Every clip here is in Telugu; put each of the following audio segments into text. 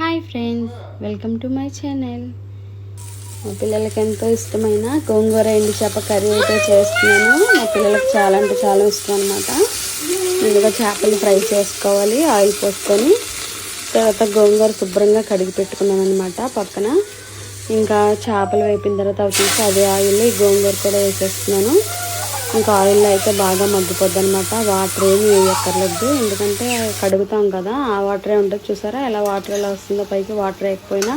Hi friends welcome to my channel. మా పిల్లలకి ఎంతో ఇష్టమైన గోంగూర ఎండు చేప కర్రీ అయితే చేస్తున్నాను. మా పిల్లలకి చాలా అంటే చాలా ఇష్టం అనమాట ముందుగా చేపలు ఫ్రై చేసుకోవాలి ఆయిల్ పోసుకొని తర్వాత గోంగూర శుభ్రంగా కడిగి పెట్టుకున్నాను అనమాట పక్కన. ఇంకా చేపలు వేపిన తర్వాత అవి తీసి అదే ఆయిల్ ఈ గోంగూర కూడా వేసేస్తున్నాను. ఇంకా ఆయిల్లో అయితే బాగా మగ్గిపోద్ది అనమాట వాటర్ ఏమి వేయక్కర్లేదు. ఎందుకంటే కడుగుతాం కదా ఆ వాటరే ఉంటుంది చూసారా? ఎలా వాటర్ ఎలా వస్తుందో పైకి వాటర్ వేయకపోయినా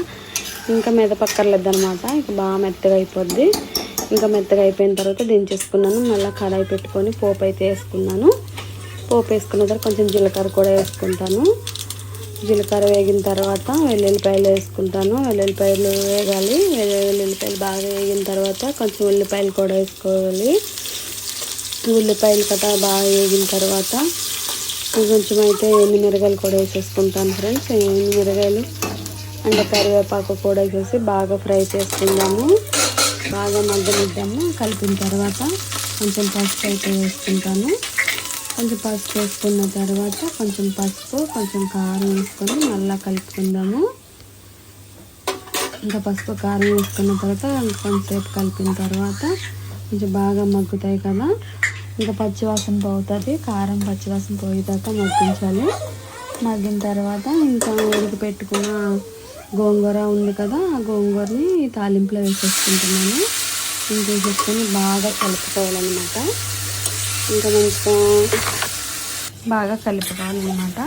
ఇంకా మెదపక్కర్లేదు అనమాట ఇంకా బాగా మెత్తగా అయిపోద్ది. ఇంకా మెత్తగా అయిపోయిన తర్వాత దించేసుకున్నాను. మళ్ళీ కడాయి పెట్టుకొని పోపు అయితే వేసుకున్నాను. పోపు వేసుకున్న తర్వాత కొంచెం జీలకర్ర కూడా వేసుకుంటాను. జీలకర్ర వేగిన తర్వాత వెల్లుల్లిపాయలు వేసుకుంటాను. వెల్లుల్లిపాయలు వేగాలి. వెల్లుల్లిపాయలు బాగా వేగిన తర్వాత కొంచెం ఉల్లిపాయలు కూడా వేసుకోవాలి. ఉల్లిపాయలు కట్ట బాగా వేగిన తర్వాత కొంచెం అయితే ఎన్ని మిరగాయలు కూడా వేసేసుకుంటాను ఫ్రెండ్స్. ఎన్ని మిరగాయలు అంటే కరివేపాకు కూడా వేసేసి బాగా ఫ్రై చేసుకుందాము. బాగా మగ్గనిద్దాము. కలిపిన తర్వాత కొంచెం పసుపు అయితే వేసుకుంటాను. కొంచెం పసుపు వేసుకున్న తర్వాత కొంచెం పసుపు కొంచెం కారం వేసుకొని మళ్ళీ కలుపుకుందాము. ఇంకా పసుపు కారం వేసుకున్న తర్వాత కొంచెంసేపు కలిపిన తర్వాత కొంచెం బాగా మగ్గుతాయి కదా. ఇంకా పచ్చివాసన పోతుంది కారం పచ్చివాసన పోయేదాకా మగ్గించాలి. మగ్గిన తర్వాత ఇంకా ఉడికి పెట్టుకున్న గోంగూర ఉంది కదా ఆ గోంగూరని తాలింపులో వేసేసుకుంటున్నాను. ఇంకా వేసేసుకొని బాగా కలుపుకోవాలన్నమాట. ఇంకా మంచిగా బాగా కలుపుకోవాలన్నమాట.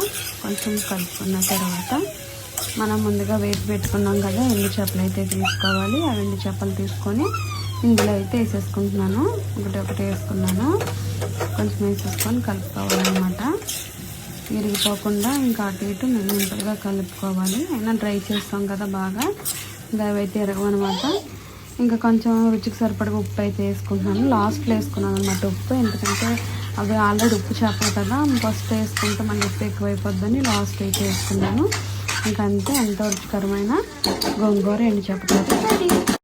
కొంచెం కలుపుకున్న తర్వాత మనం ముందుగా వేసి పెట్టుకున్నాం కదా ఎండు చేపలు అయితే తీసుకోవాలి. ఆ ఎండు చేపలు తీసుకొని ఇందులో అయితే వేసేసుకుంటున్నాను. ఒకటి ఒకటి వేసుకున్నాను. కొంచెం వేసేసుకొని కలుపుకోవాలన్నమాట. విరిగిపోకుండా ఇంకా అటు ఇటు మెల్లింపులుగా కలుపుకోవాలి. అయినా డ్రై చేస్తాం కదా బాగా. ఇంకా ఎరగమనమాట ఇంకా కొంచెం రుచికి సరిపడగా ఉప్పు అయితే వేసుకుంటున్నాను. లాస్ట్లో వేసుకున్నాను అనమాట ఉప్పు. ఎందుకంటే అవి ఆల్రెడీ ఉప్పు చేపలు కదా. ఫస్ట్ వేసుకుంటే మళ్ళీ ఉప్పు ఎక్కువైపోద్దని లాస్ట్ అయితే వేసుకున్నాను. ఇంకా అంతే. ఎంతో రుచికరమైన గోంగూర ఎండు చేప.